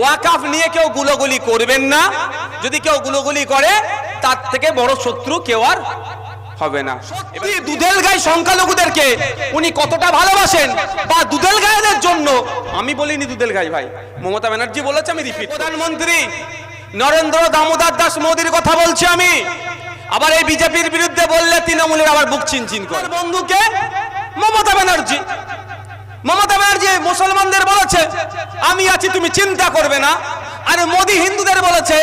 ওয়াকাফ নিয়ে কেউ গুলোগুলি করবেন না। যদি কেউ গুলোগুলি করে তার থেকে বড় শত্রু কেউ আর হবে না। সত্যি দুধেল গাই সংখ্যালঘুদেরকে উনি কতটা ভালোবাসেন বা দুধেল গায়েদের জন্য? আমি বলিনি দুধেল গাই ভাই। মমতা ব্যানার্জি বলেছে আমি রিপিট প্রধানমন্ত্রী নরেন্দ্র দামোদর দাস মোদীর কথা বলছি আমি। আবার এই বিজেপির বিরুদ্ধে বললে তৃণমূলের আবার বুক চিনচিন করে। বন্ধুকে মমতা ব্যানার্জি মমতা ব্যানার্জি মুসলমানদের বলেছে, আমি আছি, তুমি চিন্তা করবে না। আর মোদী হিন্দুদের বলেছে,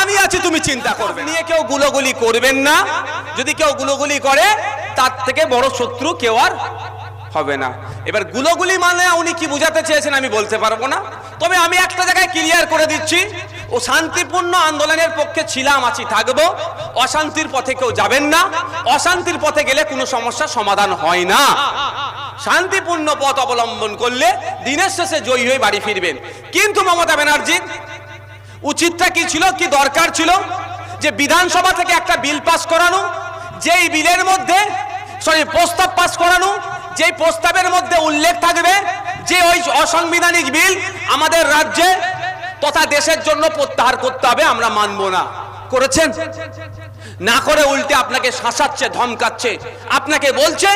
আমি আছি, তুমি চিন্তা করবে নিয়ে কেউ গুলোগুলি করবেন না। যদি কেউ গুলোগুলি করে, তার থেকে বড় শত্রু কেউ আর হবে না। এবার গুলোগুলি মানে উনি কি বুঝাতে চেয়েছেন আমি বলতে পারব না। তবে আমি একটা জায়গায় ক্লিয়ার করে দিচ্ছি ও শান্তিপূর্ণ আন্দোলনের পক্ষে ছিলাম, আছি, থাকব। অশান্তির পথে কেউ যাবেন না। অশান্তির পথে গেলে কোনো সমস্যার সমাধান হয় না। শান্তিপূর্ণ পথ অবলম্বন করলে দিনের শেষে জয়ী হয়ে বাড়ি ফিরবেন। কিন্তু মমতা ব্যানার্জি, উচিতটা কি ছিল, কি দরকার ছিল? যে বিধানসভা থেকে একটা বিল পাস করানো, যেই বিলের মধ্যে, সরি, প্রস্তাব পাস করানো, যেই প্রস্তাবের মধ্যে উল্লেখ থাকবে যে ওই অসাংবিধানিক বিল আমাদের রাজ্যে তথা দেশের জন্য প্রত্যাহার করতে হবে, আমরা মানব না। করেছেন? না করে উল্টে আপনাকে শাসাচ্ছে, ধমকাচ্ছে। আপনাকে বলছে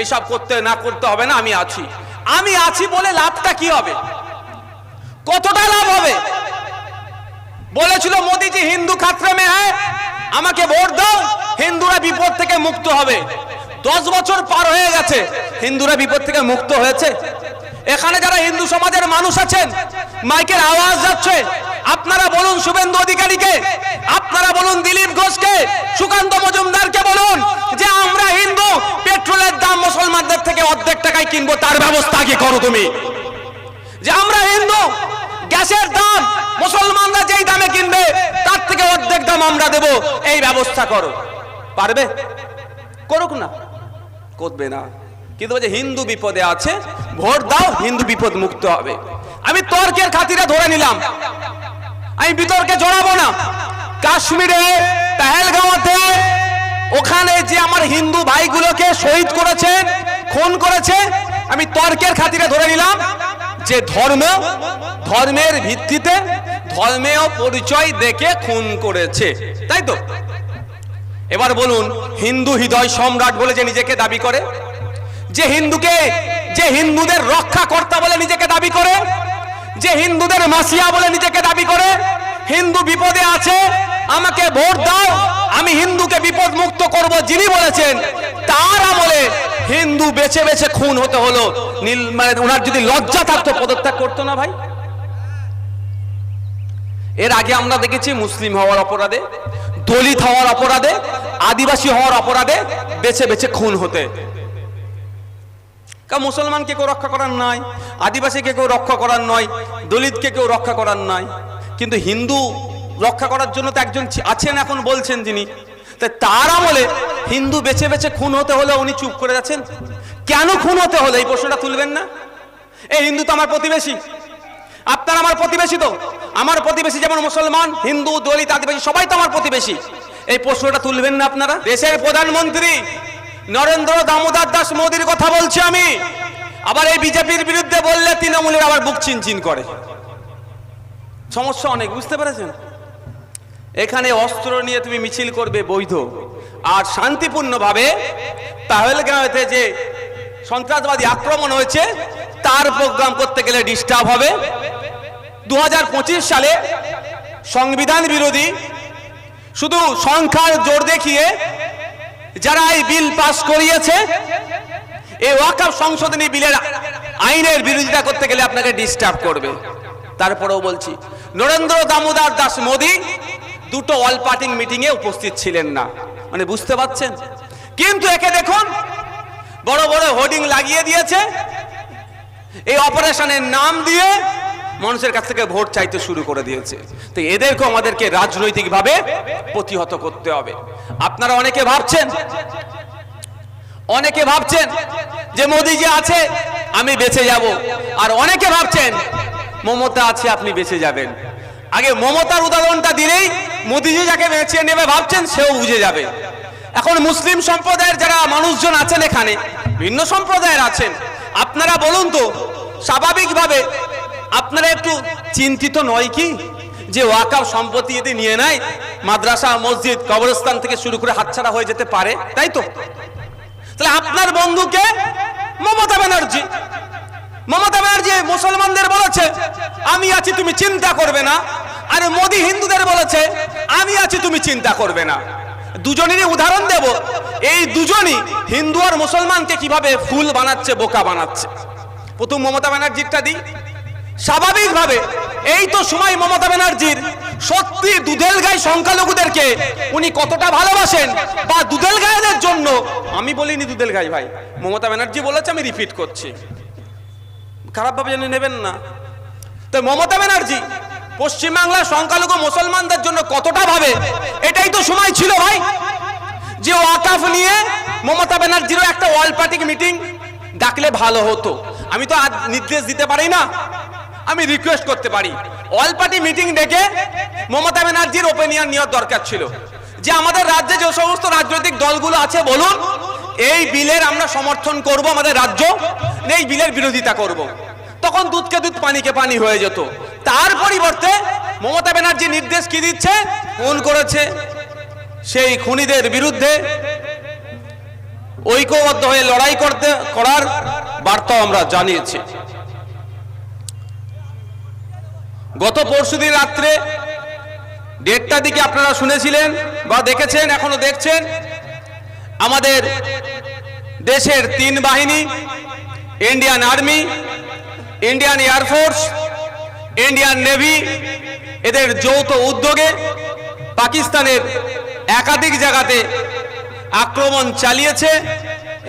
এইসব করতে না করতে হবে না, আমি আছি। আমি আছি বলে লাভটা কি হবে? কতটা লাভ হবে? বলেছিল মোদিজি, হিন্দু খাতরে মে হ্যাঁ আমাকে ভোট দাও, হিন্দুরা বিপদ থেকে মুক্ত হবে। দশ বছর পার হয়ে গেছে, হিন্দুরা বিপদ থেকে মুক্ত হয়েছে। এখানে যারা হিন্দু সমাজের মানুষ আছেন, মাইকের আওয়াজ যাচ্ছে। আপনারা বলুন শুভেন্দু অধিকারীকে, আপনারা বলুন দিলীপ ঘোষকে, সুকান্ত মজুমদারকে বলুন যে আমরা হিন্দু, পেট্রোলের দাম মুসলমানদের থেকে অর্ধেক টাকায় কিনবো, তার ব্যবস্থা কি করো তুমি? যে আমরা হিন্দু, গ্যাসের দাম মুসলমানরা যেই দামে কিনবে, তার থেকে অর্ধেক দাম আমরা দেব, এই ব্যবস্থা করো। পারবে? করুক না। করবে না। কিন্তু বলছে, হিন্দু বিপদে আছে, ভোট দাও, হিন্দু বিপদ মুক্ত হবে। আমি তর্কের খাতিরে ধরে নিলাম। আমি বিতর্কে জড়াবো না। কাশ্মীরে, পেহেলগাঁওতে, ওখানে যে আমার হিন্দু ভাইগুলোকে শহীদ করেছে, খুন করেছে, আমি তর্কের খাতিরে ধরে নিলাম যে ধর্ম, ধর্মের ভিত্তিতে ধর্মেও পরিচয় দেখে খুন করেছে। তাই তো? এবার বলুন, হিন্দু হৃদয় সম্রাট বলে যে নিজেকে দাবি করে যে হিন্দুকে, যে হিন্দুদের রক্ষা কর্তা বলে নিজেকে দাবি করে, যে হিন্দুদের মাসিয়া বলে নিজেকে দাবি করে, হিন্দু বিপদে আছে, আমাকে ভোট দাও, আমি হিন্দুকে বিপদ মুক্ত করব যিনি বলেছেন, তার আমলে হিন্দু বেছে বেছে খুন হতে হলো। নীল মানে ওনার যদি লজ্জা থাকতো, পদত্যাগ করতো না ভাই? এর আগে আমরা দেখেছি মুসলিম হওয়ার অপরাধে, দলিত হওয়ার অপরাধে, আদিবাসী হওয়ার অপরাধে বেছে বেছে খুন হতে। কা মুসলমানকে কেউ রক্ষা করার নয় আদিবাসীকে কেউ রক্ষা করার নয়, দলিতকে কেউ রক্ষা করার নয় কিন্তু হিন্দু রক্ষা করার জন্য তো একজন আছেন এখন বলছেন যিনি। তাই তার আমলে হিন্দু বেছে বেছে খুন হতে হলে উনি চুপ করে যাচ্ছেন কেন খুন হতে হলে? এই প্রশ্নটা তুলবেন না? এই হিন্দু তো আমার প্রতিবেশী। আপনার আমার প্রতিবেশী তো। আমার প্রতিবেশী যেমন মুসলমান, হিন্দু, দলিত, আদিবাসী, সবাই তো আমার প্রতিবেশী। এই প্রশ্নটা তুলবেন না আপনারা? দেশের প্রধানমন্ত্রী নরেন্দ্র দামোদর দাস মোদীর কথা বলছি আমি। আবার এই বিজেপির বিরুদ্ধে বললে তৃণমূলের আবার বুক চিনচিন করে। সমস্যা অনেক, বুঝতে পেরেছেন? এখানে অস্ত্র নিয়ে তুমি মিছিল করবে বৈধ। আর শান্তিপূর্ণভাবে পাহেলগাঁওতে যে সন্ত্রাসবাদী আক্রমণ হয়েছে, তার প্রোগ্রাম করতে গেলে ডিস্টার্ব হবে। দু হাজার পঁচিশ সালে সংবিধান বিরোধী শুধু সংখ্যার জোর দেখিয়ে যারা এই বিল পাস করিয়েছে, এই ওয়াকাফ সংশোধনী বিলের আইনের বিরোধিতা করতে গেলে আপনাকে ডিস্টার্ব করবে। তারপরেও বলছি, নরেন্দ্র দামোদর দাস মোদী দুটো অল পার্টি মিটিং এ উপস্থিত ছিলেন না। মানে বুঝতে পারছেন? কিন্তু একে দেখুন, বড় বড় হোর্ডিং লাগিয়ে দিয়েছে। এই অপারেশনের নাম দিয়ে মানুষের কাছ থেকে ভোট চাইতে শুরু করে দিয়েছে। তো এদেরকেও আমাদেরকে রাজনৈতিকভাবে প্রতিহত করতে হবে। আপনারা অনেকে ভাবছেন অনেকে ভাবছেন যে মোদি যে আছে, আমি বেঁচে যাব। আর অনেকে ভাবছেন, মমতা আছে, আপনি বেঁচে যাবেন। আগে মমতার উদাহরণটা দিলেই মোদিজি যাকে বেঁচে নেবে ভাবছেন, সেও বুঝে যাবে। এখন মুসলিম সম্প্রদায়ের যারা মানুষজন আছেন এখানে, ভিন্ন সম্প্রদায়ের আছেন, আপনারা বলুন তো, স্বাভাবিকভাবে আপনারা একটু চিন্তিত নয় কি? যে ওয়াকাফ সম্পত্তি যদি নিয়ে নেয়, মাদ্রাসা, মসজিদ, কবরস্থান থেকে শুরু করে হাতছাড়া হয়ে যেতে পারে, তাই তো? তাহলে আপনার বন্ধুকে মমতা ব্যানার্জি মমতা ব্যানার্জি মুসলমানদের বলেছে, আমি আছি, তুমি চিন্তা করবে না। আর মোদি হিন্দুদের বলেছে, আমি আছি, তুমি চিন্তা করবে না। দুজনেরই উদাহরণ দেব, এই দুজনই হিন্দু আর মুসলমানকে কীভাবে ফুল বানাচ্ছে, বোকা বানাচ্ছে? প্রথম মমতা ব্যানার্জিরটা দিই। স্বাভাবিকভাবে এই তো সময় মমতা ব্যানার্জির। সত্যি দুধেল গাই সংখ্যালঘুদেরকে উনি কতটা ভালোবাসেন বা দুধেল গায়েদের জন্য? আমি বলিনি দুধেল গাই ভাই, মমতা ব্যানার্জি বলেছে, আমি রিপিট করছি। খারাপভাবে জেনে নেবেন না। তো মমতা ব্যানার্জি, পশ্চিমবাংলার সংখ্যালঘু মুসলমানদের জন্য কতটা ভাবে? এটাই তো সময় ছিল ভাই। যে ওয়াকাফ নিয়ে মমতা ব্যানার্জিরও একটা ওয়াল পার্টি মিটিং, ডাকলে ভালো হতো। আমি তো আজ নির্দেশ দিতে পারি না। আমি রিকোয়েস্ট করতে পারি। অল পার্টি মিটিং ডেকে মমতা ব্যানার্জির ওপিনিয়ন নেওয়ার দরকার ছিল। যে আমাদের রাজ্যে যে সমস্ত রাজনৈতিক দলগুলো আছে, বলুন, এই বিলের আমরা সমর্থন করব, আমাদের রাজ্য এই বিলের বিরোধিতা করব। তখন দুধকে দুধ পানিকে পানি হয়ে যেত। তার পরিবর্তে মমতা ব্যানার্জি নির্দেশ কি দিচ্ছে? ফোন করেছে। সেই খুনিদের বিরুদ্ধে ঐক্যবদ্ধ হয়ে লড়াই করতে, করার বার্তা আমরা জানিয়েছি। গত পরশুদিন রাত্রে দেড়টা দিকে আপনারা শুনেছিলেন বা দেখেছেন, এখনও দেখছেন, আমাদের দেশের তিন বাহিনী Indian army Indian air force Indian navy এদের যৌথ উদ্যোগে পাকিস্তানের একাধিক জায়গাতে আক্রমণ চালিয়েছে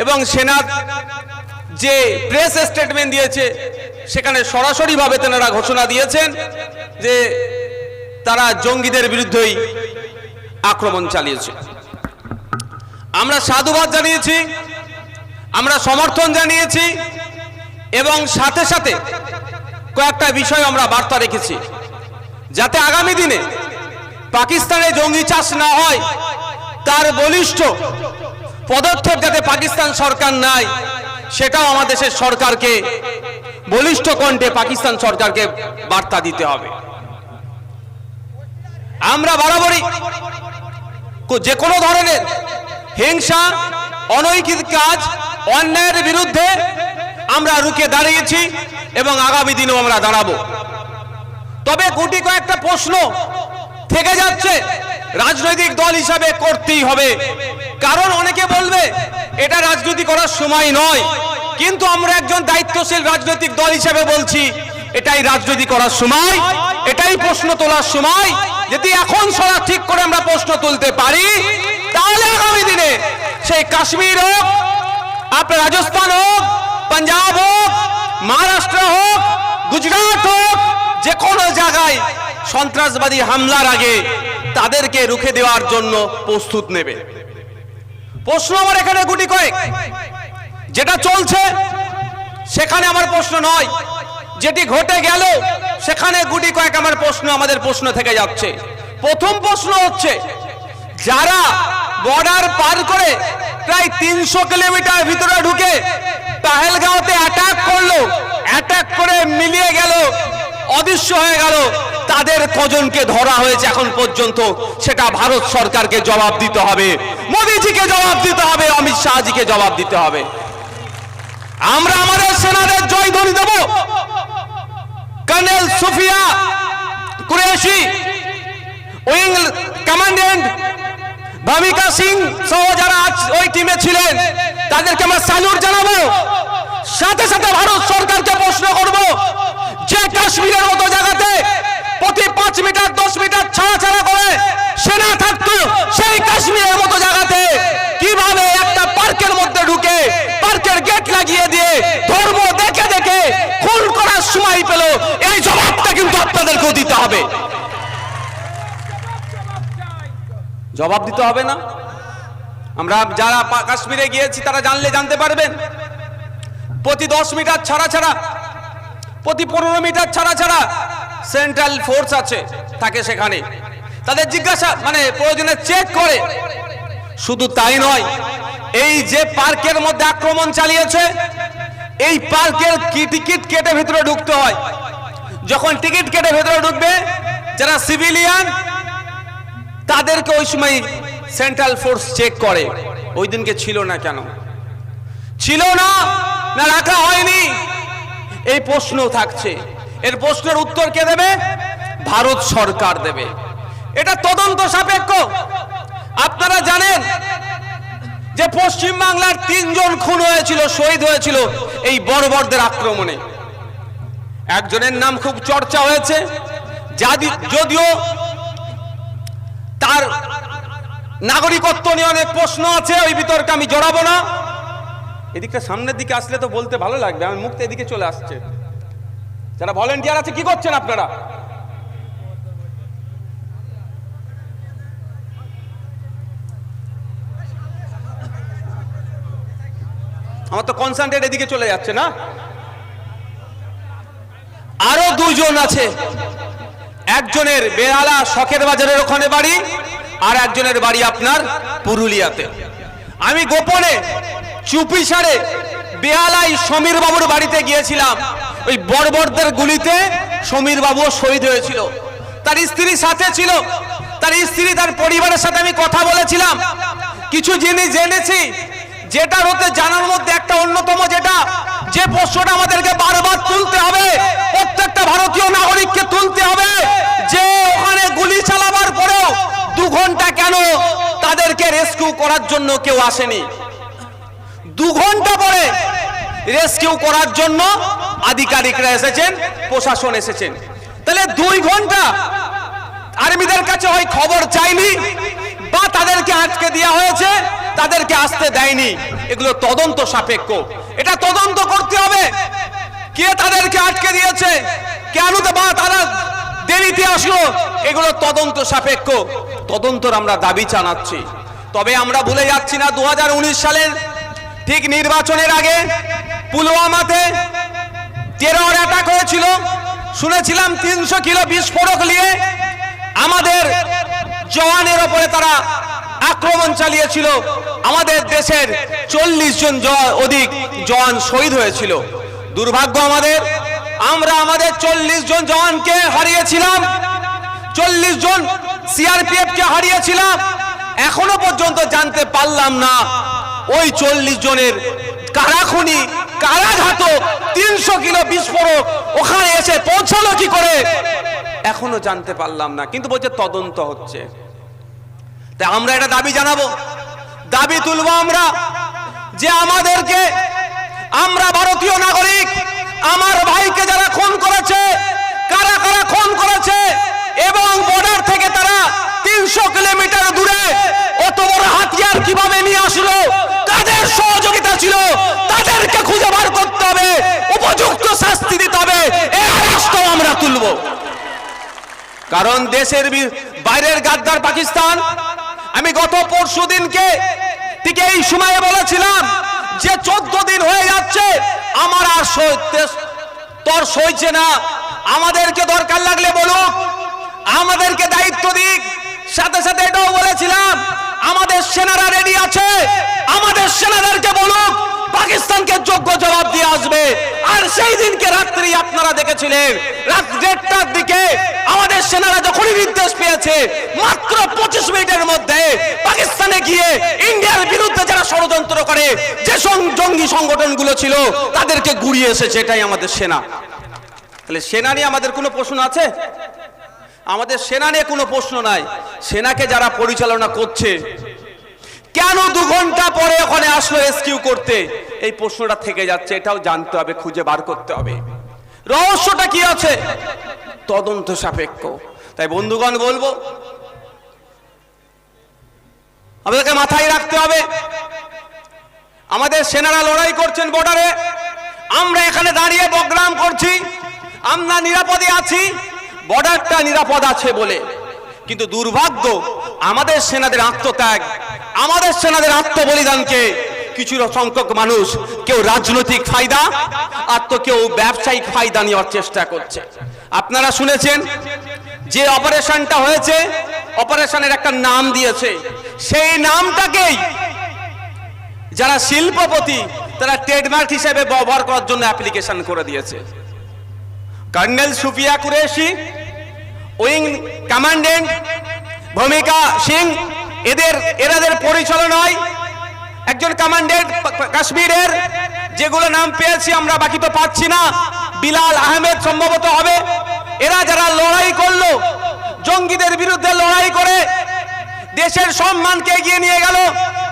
এবং সেনার যে প্রেস স্টেটমেন্ট দিয়েছে সেখানে সরাসরিভাবে তেনারা ঘোষণা দিয়েছেন যে তারা জঙ্গিদের বিরুদ্ধেই আক্রমণ চালিয়েছে। আমরা সাধুবাদ জানিয়েছি, আমরা সমর্থন জানিয়েছি এবং সাথে সাথে কয়েকটা বিষয় আমরা বার্তা রেখেছি। যাতে আগামী দিনে পাকিস্তানে জঙ্গি চাষ না হয়, তার বলিষ্ঠ পদক্ষেপ যাতে পাকিস্তান সরকার নেয়, সেটাও আমাদের দেশের সরকারকে বলিষ্ঠ কণ্ঠে পাকিস্তান সরকারকে বার্তা দিতে হবে। আমরা বরাবরই যে কোনো ধরনের হিংসা অনৈতিক কাজ, অন্যায়ের বিরুদ্ধে আমরা রুখে দাঁড়িয়েছি এবং আগামী দিনেও আমরা দাঁড়াবো। তবে গুটি কয়েকটা প্রশ্ন থেকে যাচ্ছে, রাজনৈতিক দল হিসাবে করতেই হবে। কারণ অনেকে বলবে, এটা রাজনীতি করার সময় নয়। কিন্তু আমরা একজন দায়িত্বশীল রাজনৈতিক দল হিসেবে বলছি, এটাই রাজনীতি করার সময়, এটাই প্রশ্ন তোলার সময়। যদি এখন সরা ঠিক করে আমরা প্রশ্ন তুলতে পারি, তাহলে আগামী দিনে সেই কাশ্মীর হোক, আপনার রাজস্থান হোক, পাঞ্জাব হোক, মহারাষ্ট্র হোক, গুজরাট হোক, যে কোনো জায়গায় সন্ত্রাসবাদী হামলার আগে তাদেরকে রুখে দেওয়ার জন্য প্রস্তুত নেবে। প্রশ্ন আমার এখানে গুটি কয়েক। যেটা চলছে, সেখানে আমার প্রশ্ন নয়। যেটি ঘটে গেল, সেখানে গুটি কয়েক আমার প্রশ্ন আমাদের প্রশ্ন থেকে যাচ্ছে। প্রথম প্রশ্ন হচ্ছে, যারা বর্ডার পার করে প্রায় তিনশো কিলোমিটার ভিতরে ঢুকে পাহেলগাঁওতে অ্যাটাক করল অ্যাটাক করে মিলিয়ে গেল, অদৃশ্য হয়ে গেল, তাদের কজনকে ধরা হয়েছে এখন পর্যন্ত। সেটা ভারত সরকারকে জবাব দিতে হবে, মোদিজিকে জবাব দিতে হবে, অমিত শাহজিকে জবাব দিতে হবে। আমরা আমাদের সেনাদের জয়ধ্বনি দেব। Colonel Sofiya Qureshi, wing commandant Bhumika Singh সহ যারা আজ ওই টিমে ছিলেন, তাদেরকে আমরা স্যালুট জানাব। সাথে সাথে ভারত সরকারকে প্রশ্ন করব, যে কাশ্মীরের মতো জায়গাতে প্রতি পাঁচ মিটার, দশ মিটার ছাড়া ছাড়া করে সেনা থাকতো, সেই কাশ্মীরের মতো জায়গাতে কীভাবে একটা পার্কের মধ্যে ঢুকে পার্কের গেট লাগিয়ে দিয়ে ধর্ম দেখে দেখে খুন করার সময় পেল এই জবাবটা কিন্তু আপনাদেরকেও দিতে হবে। জবাব দিতে হবে না। আমরা যারা কাশ্মীরে গিয়েছি, তারা জানলে জানতে পারবেন। প্রতি দশ মিটার ছাড়া ছাড়া, প্রতি পনেরো মিটার ছাড়া ছাড়া সেন্ট্রাল ফোর্স আছে, থাকে সেখানে। তাদের জিজ্ঞাসা মানে প্রয়োজনে চেক করে। শুধু তাই নয়, এই যে পার্কের মধ্যে আক্রমণ চালিয়েছে, এই পার্কের টিকিট কেটে ভিতরে ঢুকতে হয়? যখন টিকিট কেটে ভেতরে ঢুকবে, যারা সিভিলিয়ান, তাদেরকে ওই সময় সেন্ট্রাল ফোর্স চেক করে। ওই দিনকে ছিল না কেন? ছিল না না রাখা হয়নি। এই প্রশ্ন থাকছে। এর প্রশ্নের উত্তর কে দেবে? ভারত সরকার দেবে। এটা তদন্ত সাপেক্ষ। আপনারা জানেন যে পশ্চিম বাংলার তিনজন খুন হয়েছিল, শহীদ হয়েছিল এই বর্বরদের আক্রমণে। একজনের নাম খুব চর্চা হয়েছে। যদিও তার নাগরিকত্ব নিয়ে অনেক প্রশ্ন আছে, ওই বিতর্কে আমি জড়াবো না। এদিকটা সামনের দিকে আসলে তো বলতে ভালো লাগবে, আমার মুখটা এদিকে চলে আসছে। যারা ভলেন্টিয়ার আছে, কি করছেন আপনারা? আমার তো কনসেন্ট্রেট এদিকে চলে যাচ্ছে না? আরও দুজন আছে। একজনের বেহালা শখের বাজারের ওখানে বাড়ি, আর একজনের বাড়ি আপনার পুরুলিয়াতে। আমি গোপনে চুপি সারে বেহালাই সমীর বাবুর বাড়িতে গিয়েছিলাম। ওই বর্বরদের গুলিতে সমীর বাবুও শহীদ হয়েছিল। তার স্ত্রী সাথে ছিল। তার স্ত্রী তার পরিবারের সাথে আমি কথা বলেছিলাম। কিছু জিনিস জেনেছি। যেটার হতে জানার মধ্যে একটা অন্যতম যেটা, যে প্রশ্নটা আমাদেরকে বারবার তুলতে হবে, প্রত্যেকটা ভারতীয় নাগরিককে তুলতে হবে, যে ওখানে গুলি চালাবার পরেও দু ঘণ্টা কেন তাদেরকে রেস্কিউ করার জন্য কেউ আসেনি? দু ঘণ্টা পরে রেস্কিউ করার জন্য আধিকারিকরা এসেছেন, প্রশাসন এসেছেন। তাহলে দুই ঘণ্টা আর্মিদের কাছে হয় খবর চাইনি, বা তাদেরকে আটকে দেওয়া হয়েছে তাদেরকে আসতে দেয়নি। এগুলো তদন্ত সাপেক্ষ। এটা তদন্ত করতে হবে। কে তাদেরকে আটকে দিয়েছে? কেন বা তারা দেরিতে আসলো? এগুলো তদন্ত সাপেক্ষ। তদন্তর আমরা দাবি জানাচ্ছি। তবে আমরা ভুলে যাচ্ছি না দু সালের ঠিক নির্বাচনের আগে পুলওয়ামাতে টেরর অ্যাটাক হয়েছিল। শুনেছিলাম তিনশো কিলো বিস্ফোরক নিয়ে আমাদের জওয়ানের ওপরে তারা আক্রমণ চালিয়েছিল। আমাদের দেশের চল্লিশ জন অধিক জওয়ান শহীদ হয়েছিল। দুর্ভাগ্য আমাদের, আমরা আমাদের চল্লিশ জন জওয়ানকে হারিয়েছিলাম। চল্লিশ জন সিআরপিএফ কে হারিয়েছিলাম। এখনও পর্যন্ত জানতে পারলাম না, ওই চল্লিশ জনের কারা খুনি, কারা তিনশো কিলো বিস্ফোরক, ওখানে এসে পৌঁছালো কি করে? এখনও জানতে পারলাম না, কিন্তু বলছে তদন্ত হচ্ছে। তাই আমরা এটা দাবি জানাব। দাবি তুলবো আমরা যে আমাদেরকে আমরা ভারতীয় নাগরিক, আমার ভাইকে যারা খুন করেছে, কারা কারা খুন করেছে, এবং বর্ডার থেকে তারা তিনশো কিলোমিটার দূরে অত বড় হাতিয়ার কীভাবে নিয়ে আসলো, কাদের সহযোগিতা ছিল, তাদেরকে খুঁজে বার করতে হবে, উপযুক্ত শাস্তি দিতে হবে আমরা তুলবো। কারণ দেশের বাইরের গাদ্দার পাকিস্তান, আমি গত পরশু দিনকে ঠিক এই সময়ে বলেছিলাম যে চোদ্দ দিন হয়ে যাচ্ছে, আমার আর তোর সইছে না। আমাদেরকে দরকার লাগলে বলুক, আমাদেরকে দায়িত্ব দিক। সাথে সাথে এটাও বলেছিলাম, আমাদের সেনারা রেডি আছে, আমাদের সেনাদেরকে বলুক, পাকিস্তানকে যোগ্য জবাব দিয়ে আসবে। আর সেই দিনকে রাত্রি আপনারা দেখেছিলেন, রাত দেড়টার দিকে সেনারা যখনই নির্দেশ পেয়েছে, মাত্র পঁচিশ মিনিটের মধ্যে পাকিস্তানে গিয়ে ইন্ডিয়ার বিরুদ্ধে যারা ষড়যন্ত্র করে, যে জঙ্গি সংগঠনগুলো ছিল, তাদেরকে গুড়িয়ে এসেছে, এটাই আমাদের সেনা। তাহলে সেনা নিয়ে আমাদের কোনো প্রশ্ন আছে? আমাদের সেনা নিয়ে কোনো প্রশ্ন নাই। সেনাকে যারা পরিচালনা করছে, কেন দু ঘণ্টা পরে ওখানে আসলো রেস্কিউ করতে? এই প্রশ্নটা থেকে যাচ্ছে, এটাও জানতে হবে, খুঁজে বার করতে হবে। রহস্যটা কি আছে? তদন্ত সাপেক্ষ। তাই বন্ধুগণ বলব, আমাদেরকে মাথায় রাখতে হবে, আমাদের সেনারা লড়াই করছেন বর্ডারে আমরা এখানে দাঁড়িয়ে বগ্রাম করছি, আমরা নিরাপদে আছি বর্ডারটা নিরাপদ আছে বলে। কিন্তু দুর্ভাগ্য, আমাদের সেনাদের আত্মত্যাগ, আমাদের সেনাদের আত্মবলিদানকে কিছু সংখ্যক মানুষ, কেউ রাজনৈতিক ফায়দা, আর তো কেউ ব্যবসায়িক ফায়দা নেওয়ার চেষ্টা করছে। আপনারা শুনেছেন যে অপারেশনটা হয়েছে, অপারেশনের একটা নাম দিয়েছে। সেই নামটাকেই যারা শিল্পপতি, তারা ট্রেডমার্ক হিসেবে ব্যবহার করার জন্য অ্যাপ্লিকেশন করে দিয়েছে। Colonel Sofiya Qureshi, wing commandant Bhumika Singh, এদের এরাদের পরিচালনায় একজন কমান্ডেন্ট কাশ্মীরের, যেগুলো নাম পেয়েছি আমরা, বাকি তো পাচ্ছি না। বিলাল আহমেদ সম্ভবত হবে। এরা যারা লড়াই করল, জঙ্গিদের বিরুদ্ধে লড়াই করে, দেশের সম্মানকে এগিয়ে নিয়ে গেল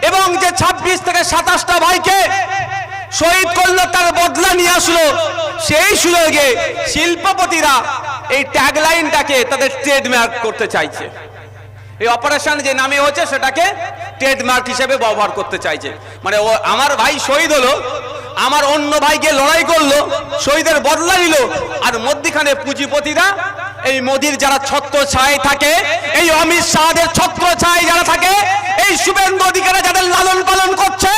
এবং যে ২৬ থেকে সাতাশটা ভাইকে শহীদ করল, তার বদলা নিয়ে আসলো, সেই সুযোগে শিল্পপতিরা এই ট্যাগলাইনটাকে তাদের ট্রেডমার্ক করতে চাইছে। এই অপারেশন যে নামে হচ্ছে সেটাকে ট্রেডমার্ক হিসেবে ব্যবহার করতে চাইছে। মানে আমার ভাই শহীদ হলো আমার অন্য ভাইকে লড়াই করল, শহীদের বদলা নিল, আর মধ্যখানে পুঁজিপতিরা এই মোদির যারা ছত্র ছায় থাকে, এই অমিত শাহদের ছত্র ছায় যারা থাকে, এই শুভেন্দু অধিকারে যাদের লালন পালন করছে,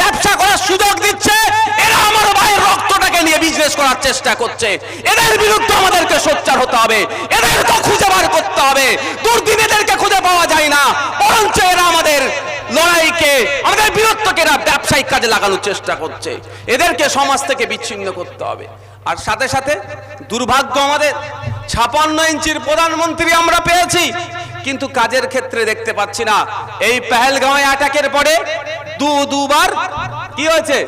ব্যবসা করার সুযোগ দিচ্ছে, এরা আমার ভাইয়ের রক্তটাকে নিয়ে বিজনেস করার চেষ্টা করছে। এদের বিরুদ্ধে আমাদেরকে সোচ্চার হতে হবে, এদেরকে খুঁজে বার করতে হবে। দুর্দিন এদেরকে খুঁজে পাওয়া যায় না, বরঞ্চ এরা আমাদের লড়াইকে, আমাদের বীরত্বকে এরা ব্যবসায়িক কাজে লাগানোর চেষ্টা করছে। এদেরকে সমাজ থেকে বিচ্ছিন্ন করতে হবে। আর সাথে সাথে দুর্ভাগ্য আমাদের, ছাপান্ন ইঞ্চির প্রধানমন্ত্রী আমরা পেয়েছি, কিন্তু কাজের ক্ষেত্রে দেখতে পাচ্ছি না। এই পেহেলগাঁওয়ে অ্যাটাকের পরে দু, দুবার কি হয়েছে?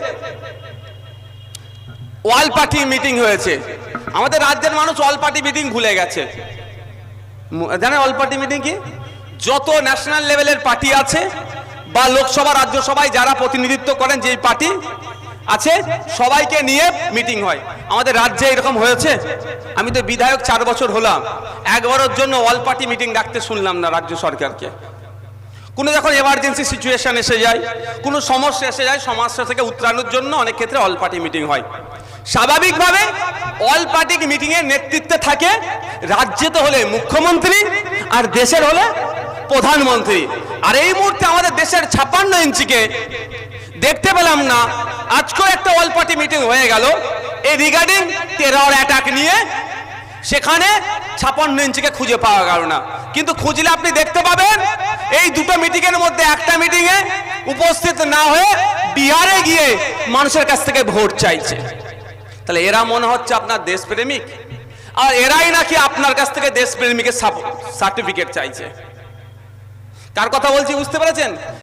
ওয়াল পার্টি মিটিং হয়েছে। আমাদের রাজ্যের মানুষ ওয়াল পার্টি মিটিং ভুলে গেছে। জানেন অল পার্টি মিটিং কি? যত ন্যাশনাল লেভেলের পার্টি আছে বা লোকসভা, রাজ্যসভায় যারা প্রতিনিধিত্ব করেন, যেই পার্টি আছে, সবাইকে নিয়ে মিটিং হয়। আমাদের রাজ্যে এরকম হয়েছে। আমি তো বিধায়ক চার বছর হলাম। একবারের জন্য অল পার্টি মিটিং ডাকতে শুনলাম না রাজ্য সরকারকে। কোনো যখন এমার্জেন্সি সিচুয়েশন এসে যায়, কোনো সমস্যা এসে যায় সমস্যা থেকে উত্তরানোর জন্য অনেক ক্ষেত্রে অল পার্টি মিটিং হয়। স্বাভাবিকভাবে অল পার্টি মিটিং এর নেতৃত্বে থাকে রাজ্যে তো হলে মুখ্যমন্ত্রী আর দেশের হলে প্রধানমন্ত্রী। আর এই মুহূর্তে আমাদের দেশের ছাপ্পান্ন ইঞ্চিকে দেখতে পেলাম না। আজকেও একটা অল পার্টি মিটিং হয়ে গেল। এই রিগার্ডিং টেরর অ্যাটাক নিয়ে সেখানে ছাপান্ন ইঞ্চিকে খুঁজে পাওয়া গেল না। কিন্তু খুঁজলে আপনি দেখতে পাবেন, এই দুটো মিটিং এর মধ্যে একটা মিটিং এ উপস্থিত না হয়ে বিহারে গিয়ে মানুষের কাছ থেকে ভোট চাইছে। তাহলে এরা মনে হচ্ছে আপনার দেশপ্রেমিক? আর এরাই নাকি আপনার কাছ থেকে দেশপ্রেমিকের সার্টিফিকেট চাইছে? কার কথা বলছি বুঝতে পেরেছেন?